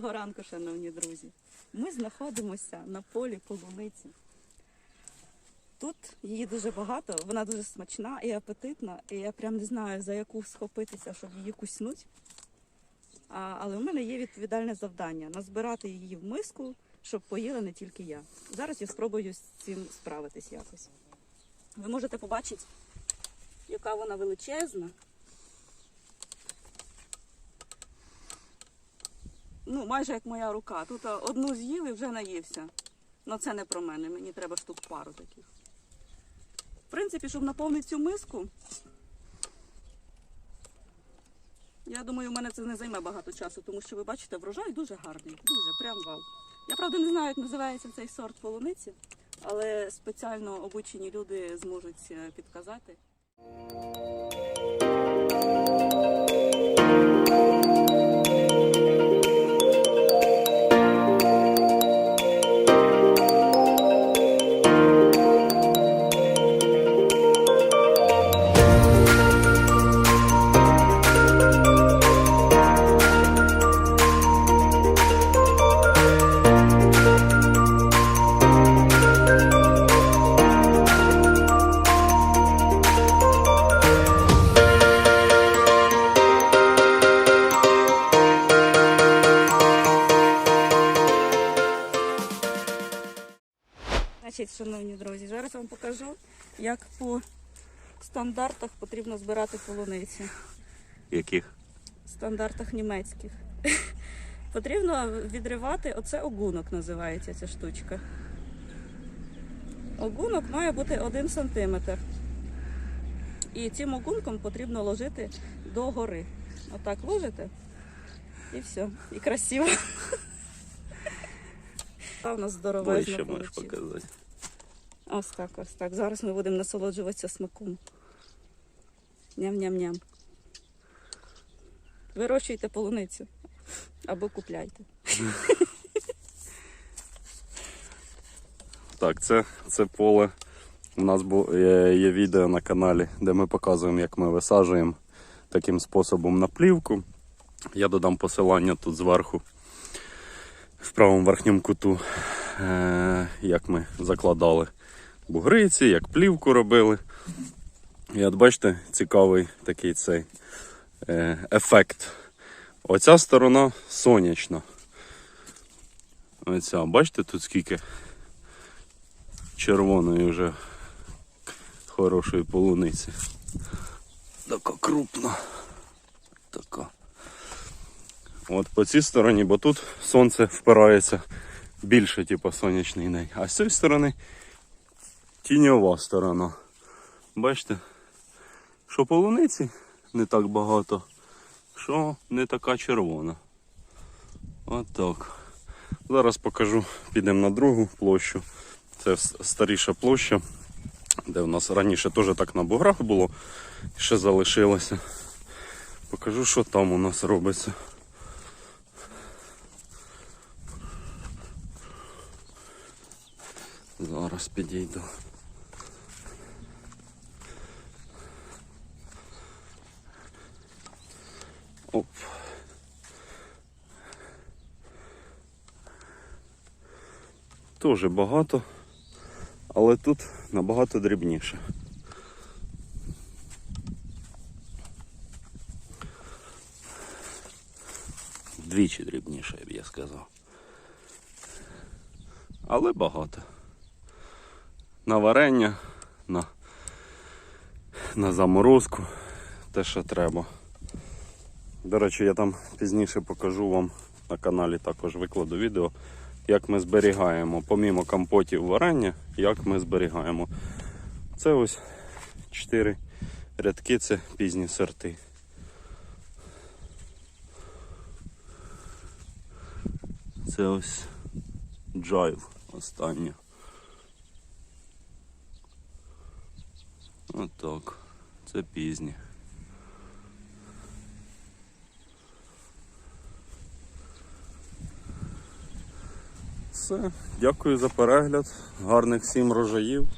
ранку, шановні друзі. Ми знаходимося на полі полуниці. Тут її дуже багато, вона дуже смачна і апетитна, і я прям не знаю, за яку схопитися, щоб її куснуть. Але в мене є відповідальне завдання назбирати її в миску, щоб поїла не тільки я. Зараз я спробую з цим справитись якось. Ви можете побачити, яка вона величезна. Ну, майже як моя рука. Тут одну з'їв і вже наївся. Ну це не про мене, мені треба штук пару таких. В принципі, щоб наповнити цю миску, я думаю, у мене це не займе багато часу, тому що ви бачите, врожай дуже гарний. Дуже, прям вау. Я правда не знаю, як називається цей сорт полуниці, але спеціально обучені люди зможуть е, підказати. Значить, шановні друзі, зараз вам покажу, як по стандартах потрібно збирати полуниці. Яких? стандартах німецьких. Потрібно відривати, оце огунок називається ця штучка. Огунок має бути 1 см. І цим огунком потрібно ложити до гори. Отак ложите і все. І красиво. А у нас здоровезна Ближче можеш показати. Ось так, ось так. Зараз ми будемо насолоджуватися смаком. Ням-ням-ням. Вирощуйте полуницю або купляйте. Так, це, це поле. У нас є, є відео на каналі, де ми показуємо, як ми висаджуємо таким способом на плівку. Я додам посилання тут зверху, в правому верхньому куту, е- як ми закладали бугриці, як плівку робили. І от бачите, цікавий такий цей е- ефект. Оця сторона сонячна. Оця, бачите, тут скільки червоної вже хорошої полуниці. Така крупна. От по цій стороні, бо тут сонце впирається більше, типу, сонячний день. А з цієї сторони тіньова сторона. Бачите, що полуниці не так багато, що не така червона. От. Зараз покажу, підемо на другу площу. Це старіша площа, де в нас раніше теж так на буграх було, ще залишилося. Покажу, що там у нас робиться. Зараз підійду. Оп. Теж багато, але тут набагато дрібніше. Двічі дрібніше, я б я сказав. Але багато. На варення, на, на заморозку, те, що треба. До речі, я там пізніше покажу вам на каналі також викладу відео, як ми зберігаємо, помімо компотів варення, як ми зберігаємо. Це ось 4 рядки, це пізні сорти. Це ось джайв останнє. Отак. Це пізні. Все. Дякую за перегляд. Гарних всім рожаїв.